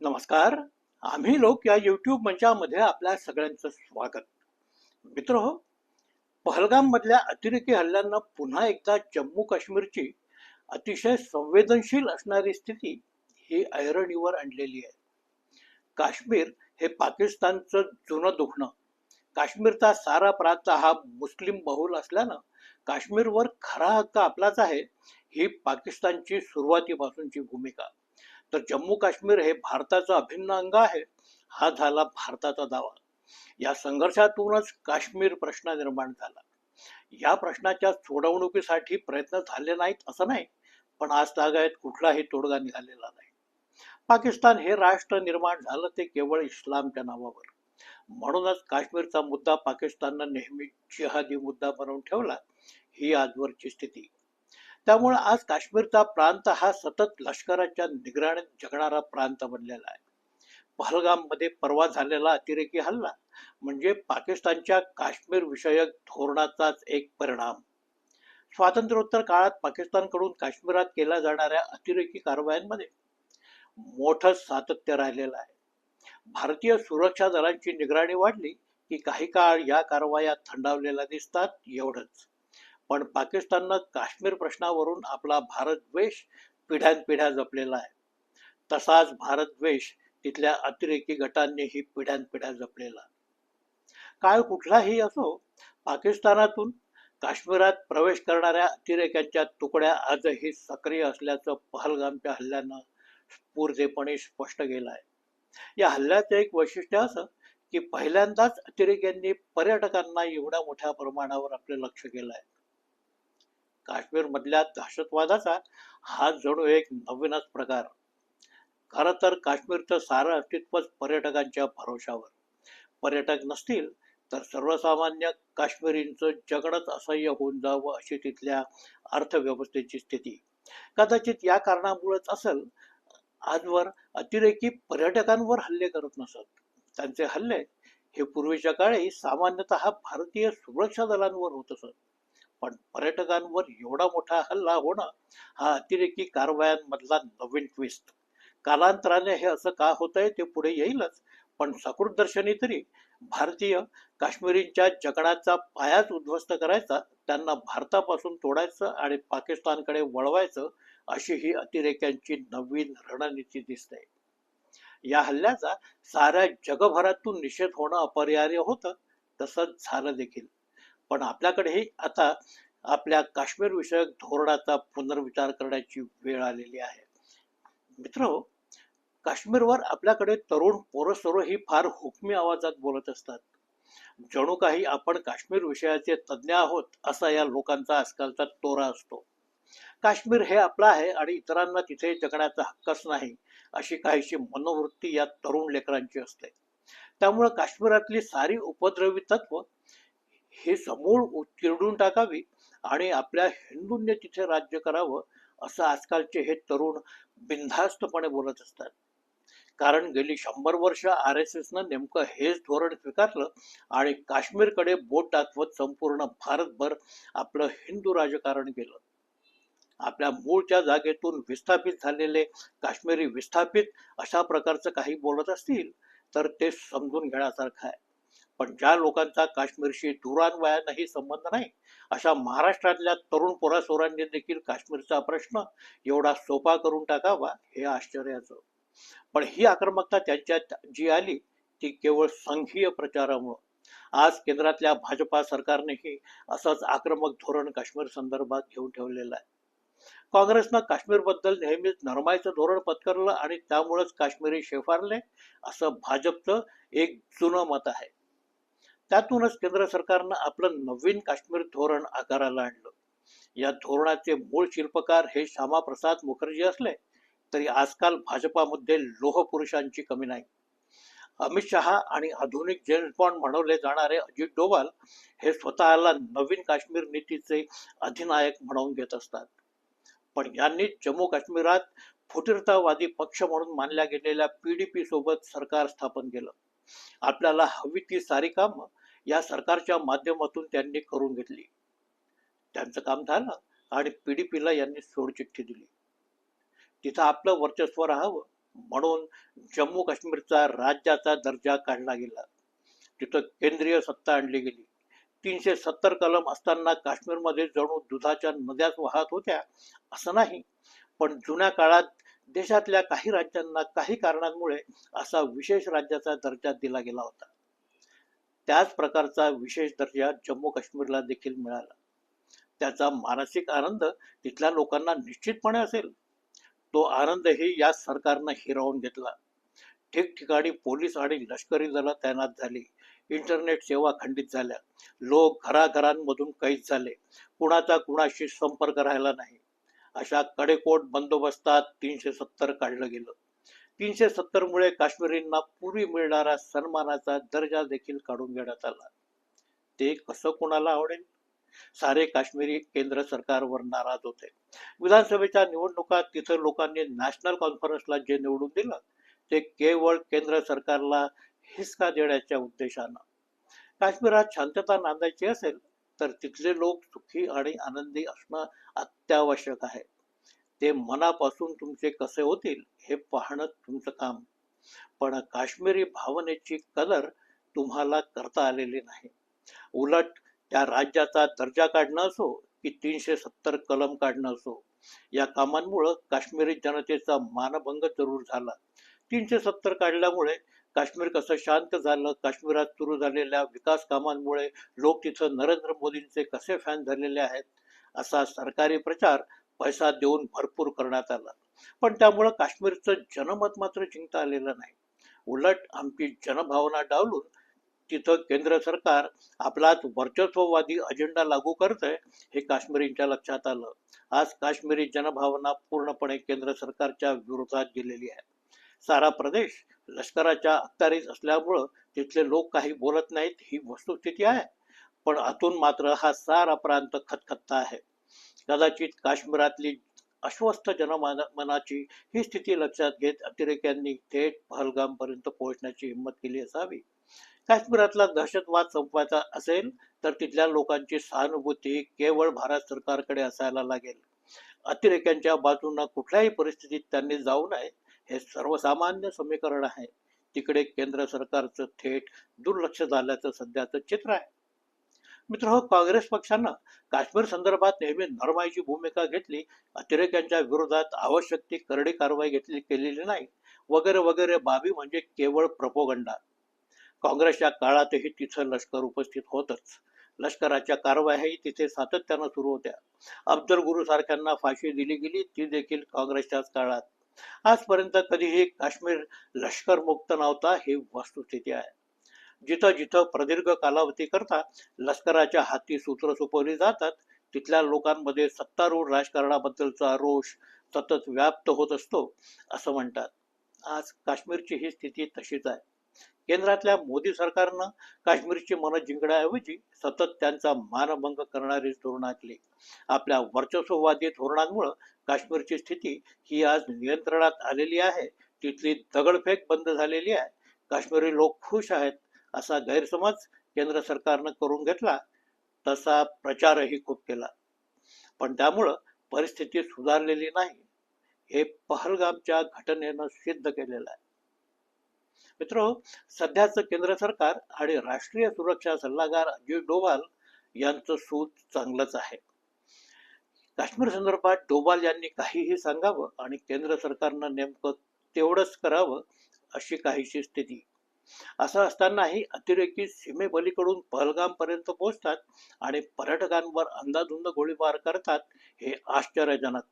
नमस्कार. आम्ही लोक या युट्यूब मंचामध्ये आपल्या सगळ्यांचं स्वागत. मित्र हो पहलगाम मधल्या अतिरेकी हल्ल्यांना पुन्हा एकदा जम्मू काश्मीरची अतिशय संवेदनशील असणारी स्थिती ही ऐरणीवर आणलेली आहे. काश्मीर हे पाकिस्तानचं जुनं दुखणं. काश्मीरचा सारा प्रांत हा मुस्लिम बहुल असल्यानं काश्मीरवर खरा हक्क आपलाच आहे ही पाकिस्तानची सुरुवातीपासूनची भूमिका. तर जम्मू काश्मीर हे भारताचं अभिन्न अंग आहे. हा झाला भारताचा दावा. या संघर्षातूनच काश्मीर प्रश्न निर्माण झाला. या प्रश्नाच्या सोडवणुकीसाठी प्रयत्न झाले नाहीत असं नाही पण आज तागायत कुठलाही तोडगा निघालेला नाही. पाकिस्तान हे राष्ट्र निर्माण झालं ते केवळ इस्लामच्या नावावर. म्हणूनच काश्मीरचा मुद्दा पाकिस्ताननं नेहमी जिहादी मुद्दा बनवून ठेवला ही आजवरची स्थिती. त्यामुळे आज काश्मीरचा प्रांत हा सतत लष्कराच्या निगराणीत जगणारा प्रांत बनलेला आहे. पहलगाममध्ये परवा झालेला अतिरेकी हल्ला म्हणजे पाकिस्तानच्या काश्मीर विषयक धोरणाचाच एक परिणाम. स्वातंत्र्योत्तर काळात पाकिस्तानकडून काश्मीरात केल्या जाणाऱ्या अतिरेकी कारवायांमध्ये मोठं सातत्य राहिलेलं आहे. भारतीय सुरक्षा दलांची निगराणी वाढली की काही काळ या कारवाया थंडावलेल्या दिसतात एवढंच. पण पाकिस्ताननं काश्मीर प्रश्नावरून आपला भारतद्वेष पिढ्यानपिढ्या जपलेला आहे. तसाच भारतद्वेष तिथल्या अतिरेकी गटांनीही पिढ्यानपिढ्या जपलेला काळ कुठलाही असो पाकिस्तानातून काश्मीरात प्रवेश करणाऱ्या अतिरेक्यांच्या तुकड्या आजही सक्रिय असल्याचं पहलगामच्या हल्ल्यानं स्फूर्तेपणे स्पष्ट केलं आहे. या हल्ल्याचं एक वैशिष्ट्य असं की पहिल्यांदाच अतिरेक्यांनी पर्यटकांना एवढ्या मोठ्या प्रमाणावर आपलं लक्ष केलं आहे. काश्मीर मधल्या दहशतवादाचा हा जणू एक नवीनच प्रकार. खर तर काश्मीरचं सारं अस्तित्वच पर्यटकांच्या भरोशावर पर्यटक नसतील तर सर्वसामान्य काश्मीरींचं जगणच असह्य होऊन जावं अशी तिथल्या अर्थव्यवस्थेची स्थिती. कदाचित या कारणामुळेच असेल आजवर अतिरेकी पर्यटकांवर हल्ले करत नसत. त्यांचे हल्ले हे पूर्वीच्या काळी सामान्यतः भारतीय सुरक्षा दलांवर होत असत. पण पर्यटकांवर एवढा मोठा हल्ला होणं हा अतिरेकी कारवायांमधला नवीन ट्विस्ट कालांतराने हे असं का होतंय ते पुढे येईलच पण सकृतदर्शनी तरी भारतीय काश्मीरींच्या जगण्याचा पायाच उद्ध्वस्त करायचा त्यांना भारतापासून तोडायचं आणि पाकिस्तानकडे वळवायचं अशी ही अतिरेक्यांची नवीन रणनीती दिसते. या हल्ल्याचा साऱ्या जगभरातून निषेध होणं अपरिहार्य होतं तसंच झालं देखील. पण आपल्याकडेही आता आपल्या काश्मीर विषयक धोरणाचा पुनर्विचार करण्याची वेळ आलेली आहे. मित्र काश्मीरवर आपल्याकडे तरुण पोरसोरो ही फार हुकमी आवाजात बोलत असतात. जणू काही आपण काश्मीर विषयाचे तज्ज्ञ आहोत असा या लोकांचा आजकालचा तोरा असतो. काश्मीर हे आपलं आहे आणि इतरांना तिथे जगण्याचा हक्कच नाही अशी काहीशी मनोवृत्ती या तरुण लेकरांची असते. त्यामुळे काश्मीरातली सारी उपद्रवी तत्व हे समूळ चिरडून टाकावी आणि आपल्या हिंदूंनी तिथे राज्य करावं असं आजकालचे हे तरुण बिनधास्तपणे बोलत असतात. कारण गेली शंभर वर्ष आर एस एसनं नेमकं हेच धोरण स्वीकारलं आणि काश्मीरकडे बोट दाखवत संपूर्ण भारतभर आपलं हिंदू राजकारण केलं. आपल्या मूळच्या जागेतून विस्थापित झालेले काश्मीरी विस्थापित अशा प्रकारचं काही बोलत असतील तर ते समजून घेण्यासारखं आहे. पण ज्या लोकांचा काश्मीरशी दुरान्वयानंही संबंध नाही अशा महाराष्ट्रातल्या तरुण पोरासोरांनी देखील काश्मीरचा प्रश्न एवढा सोपा करून टाकावा हे आश्चर्याचं. पण ही आक्रमकता त्यांच्यात जी आली ती केवळ संघीय प्रचारामुळं. आज केंद्रातल्या भाजपा सरकारनेही असंच आक्रमक धोरण काश्मीर संदर्भात घेऊन ठेवलेलं आहे. काँग्रेसनं काश्मीरबद्दल नेहमीच नरमायचं धोरण पत्करलं आणि त्यामुळेच काश्मीरी शेफारले असं भाजपचं एक जुनं मत आहे. त्यातूनच केंद्र सरकारनं आपलं नवीन काश्मीर धोरण आकाराला आणलं. या धोरणाचे मूळ शिल्पकार हे श्यामाप्रसाद मुखर्जी असले तरी आजकाल भाजपामध्ये लोह पुरुषांची कमी नाही. अमित शहा आणि आधुनिक जेम्स बॉन्ड म्हणवले जाणारे अजित डोवाल हे स्वतःला नवीन काश्मीर नीतीचे अधिनायक म्हणून घेत असतात. पण यांनी जम्मू काश्मीरात फुटीरतावादी पक्ष म्हणून मानल्या गेलेल्या पीडीपी सोबत सरकार स्थापन केलं. आपल्याला हवी ती सारी कामं या सरकारच्या माध्यमातून त्यांनी करून घेतली. त्यांचं काम झालं आणि पीडीपीला यांनी सोडचिठ्ठी दिली. तिथं आपलं वर्चस्व राहावं म्हणून जम्मू काश्मीरचा राज्याचा दर्जा काढला गेला. तिथं केंद्रीय सत्ता आणली गेली. तीनशे सत्तर कलम असताना काश्मीरमध्ये जणू दुधाच्या नद्याच वाहत होत्या असं नाही पण जुन्या काळात देशातल्या काही राज्यांना काही कारणांमुळे असा विशेष राज्याचा दर्जा दिला गेला होता. त्याच प्रकारचा विशेष दर्जा जम्मू काश्मीरला देखील मिळाला. त्याचा मानसिक आनंद तिथल्या लोकांना निश्चितपणे असेल. तो आनंदही या सरकारनं हिरावून घेतला. ठिकठिकाणी पोलीस आणि लष्करी दलं तैनात झाली. इंटरनेट सेवा खंडित झाल्या. लोक घराघरांमधून कैद झाले. कुणाचा कुणाशी संपर्क राहिला नाही. अशा कडेकोट बंदोबस्तात तीनशे सत्तर काढलं गेलं. तीनशे सत्तर मुळे काश्मीरींना पूर्वी मिळणारा सन्मानाचा दर्जा देखील काढून घेण्यात आला. ते कसं कोणाला आवडेल? सारे काश्मीरी केंद्र सरकारवर नाराज होते. विधानसभेच्या निवडणुकात तिथं लोकांनी नॅशनल कॉन्फरन्सला जे निवडून दिलं ते केवळ केंद्र सरकारला हिसका देण्याच्या उद्देशानं. काश्मीरात शांतता नांदायची असेल तर तिथले लोक सुखी आणि आनंदी असणं अत्यावश्यक आहे. ते मनापासून तुमचे कसे होतील हे पाहणं तुमचं काम. पण काश्मीरी भावनेची कदर तुम्हाला करता आलेली नाही. उलट त्या राज्याचा दर्जा काढणं असो की तीनशे सत्तर कलम काढणं असो या कामांमुळं काश्मीरी जनतेचा मानभंग जरूर झाला. तीनशे सत्तर काढल्यामुळे काश्मीर कसं शांत झालं काश्मीरात सुरू झालेल्या विकास कामांमुळे लोक तिथं नरेंद्र मोदींचे कसे फॅन झालेले आहेत असा सरकारी प्रचार पैसा देऊन भरपूर करण्यात आला. पण त्यामुळं काश्मीरचं जनमत मात्र जिंकता आलेलं नाही. उलट आमची जनभावना डावलून तिथं केंद्र सरकार आपलाच वर्चस्ववादी अजेंडा लागू करतंय हे काश्मीरींच्या लक्षात आलं. आज काश्मीरी जनभावना पूर्णपणे केंद्र सरकारच्या विरोधात गेलेली आहे. सारा प्रदेश लष्कराच्या अखत्यारीत असल्यामुळं तिथले लोक काही बोलत नाहीत ही वस्तुस्थिती आहे. पण आतून मात्र हा सारा प्रांत खतखत्ता आहे. कदाचित काश्मीरातली अस्वस्थ जनमनाची ही स्थिती लक्षात घेत अतिरेक्यांनी थेट पहलगामपर्यंत पोहोचण्याची हिंमत केली असावी. काश्मीरातला दहशतवाद संपवायचा असेल तर तिथल्या लोकांची सहानुभूती केवळ भारत सरकारकडे असायला लागेल. अतिरेक्यांच्या बाजूंना कुठल्याही परिस्थितीत त्यांनी जाऊ नये हे सर्वसामान्य समीकरण आहे. तिकडे केंद्र सरकारचं थेट दुर्लक्ष झाल्याचं सध्याचं चित्र आहे. मित्र हो काँग्रेस पक्षानं काश्मीर संदर्भात नेहमी नरमाईची भूमिका घेतली. अतिरेक्यांच्या विरोधात आवश्यक ती करडी कारवाई घेतली केलेली नाही. वगैरे वगैरे बाबी म्हणजे केवळ प्रपोगंडा. काँग्रेसच्या काळातही तिथं लष्कर उपस्थित होतच. लष्कराच्या कारवायाही तिथे सातत्यानं सुरू होत्या. अफजल गुरु सारख्यांना फाशी दिली गेली ती देखील काँग्रेसच्याच काळात. आजपर्यंत कधीही काश्मीर लष्कर मुक्त नव्हता ही वस्तुस्थिती आहे. जिथं जिथं प्रदीर्घ कालावधी करता लष्कराच्या हाती सूत्र सोपवली जातात तिथल्या लोकांमध्ये सत्तारूढ राजकारणाबद्दलचा रोष सतत व्याप्त होत असतो असं म्हणतात. आज काश्मीरची ही स्थिती तशीच आहे. केंद्रातल्या मोदी सरकारनं काश्मीरची मनं जिंकण्याऐवजी सतत त्यांचा मानभंग करणारी धोरण आखली आपल्या वर्चस्ववादी धोरणांमुळे काश्मीरची स्थिती ही आज नियंत्रणात आलेली आहे. तिथली दगडफेक बंद झालेली आहे. काश्मीरी लोक खुश आहेत असा गैरसमज केंद्र सरकारनं करून घेतला. तसा प्रचारही खूप केला. पण त्यामुळं परिस्थिती सुधारलेली नाही. हे पहलगामच्या घटनेनं सिद्ध केलेलं आहे. मित्र सध्याचं केंद्र सरकार आणि राष्ट्रीय सुरक्षा सल्लागार अजित डोवाल यांचं सूत चांगलंच आहे. काश्मीर संदर्भात डोबाल यांनी काहीही सांगावं आणि केंद्र सरकारनं नेमकं तेवढंच करावं अशी काहीशी स्थिती. असं असतानाही अतिरेकी सीमेपलीकडून पहलगाम पर्यंत पोहोचतात आणि पर्यटकांवर अंदाधुंद गोळीबार करतात हे आश्चर्यजनक.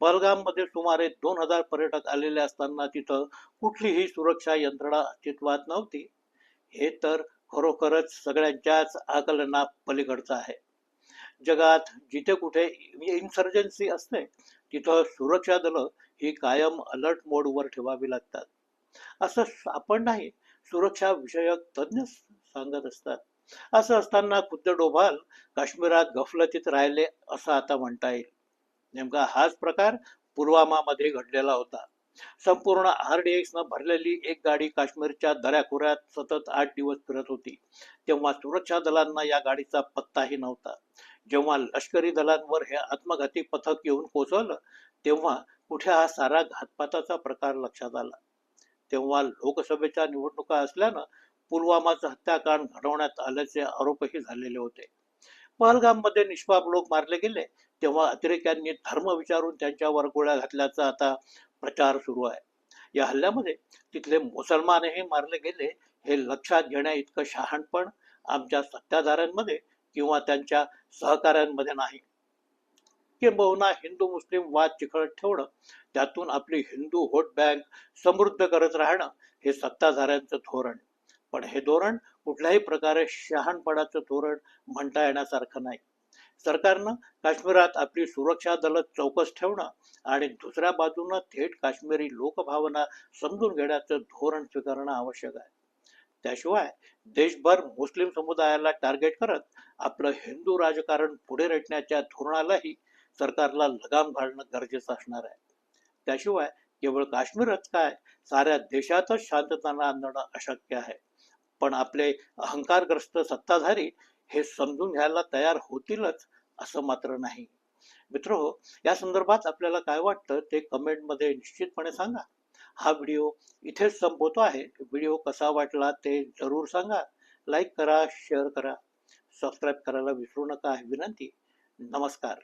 पहलगाममध्ये सुमारे दोन हजार पर्यटक आलेले असताना तिथं कुठलीही सुरक्षा यंत्रणा अस्तित्वात नव्हती. हे तर खरोखरच सगळ्यांच्याच आकलना पलीकडचं आहे. जगात जिथे कुठे इन्सर्जन्सी असते तिथं सुरक्षा दलं ही कायम अलर्ट मोडवर ठेवावी लागतात. असं आपण नाही सुरक्षा विषयक तज्ज्ञ सांगत असतात. असं असताना खुद्द डोभाल काश्मीरात गफलतीत राहिले असं आता म्हणता येईल. नेमका हाच प्रकार पुलवामामध्ये घडलेला होता. संपूर्ण आर डी एक्स न भरलेली एक गाडी काश्मीरच्या दऱ्याखोऱ्यात सतत आठ दिवस फिरत होती. तेव्हा सुरक्षा दलांना या गाडीचा पत्ताही नव्हता. जेव्हा लष्करी दलांवर हे आत्मघाती पथक येऊन कोसळलं तेव्हा कुठे हा सारा घातपाताचा प्रकार लक्षात आला. तेव्हा लोकसभेच्या निवडणुका असल्यानं पुलवामाचं हत्याकांड घडवण्यात आल्याचे आरोपही झालेले होते. पहलगाममध्ये निष्पाप लोक मारले गेले तेव्हा अतिरेक्यांनी धर्म विचारून त्यांच्यावर गोळ्या घातल्याचा आता प्रचार सुरू आहे. या हल्ल्यामध्ये तिथले मुसलमानही मारले गेले हे लक्षात घेण्या इतकं शहाणपण आमच्या सत्ताधाऱ्यांमध्ये किंवा त्यांच्या सहकाऱ्यांमध्ये नाही. किंबहुना हिंदू मुस्लिम वाद चिखळत ठेवणं त्यातून आपली हिंदू व्होट बँक समृद्ध करत राहणं हे सत्ताधाऱ्यांचं धोरण. पण हे धोरण कुठल्याही प्रकारे शहाणपणाचं धोरण म्हणता येण्यासारखं नाही. सरकारनं काश्मीरात आपली सुरक्षा दल चौकस ठेवणं आणि दुसऱ्या बाजूनं थेट काश्मीरी लोकभावना समजून घेण्याचं धोरण स्वीकारणं आवश्यक आहे. त्याशिवाय देशभर मुस्लिम समुदायाला टार्गेट करत आपलं हिंदू राजकारण पुढे रेटण्याच्या धोरणालाही सरकारला लगाम घालणं गरजेचं असणार आहे. त्याशिवाय केवळ काश्मीरच काय साऱ्या देशातच शांतता आणणं अशक्य आहे. पण आपले अहंकारग्रस्त सत्ताधारी हे समजून घ्यायला तयार होतीलच असं मात्र नाही. मित्र या संदर्भात आपल्याला काय वाटतं ते कमेंटमध्ये निश्चितपणे सांगा. हा व्हिडिओ इथेच संपवतो आहे. व्हिडिओ कसा वाटला ते जरूर सांगा. लाईक करा शेअर करा. सबस्क्राईब करायला विसरू नका. विनंती. नमस्कार.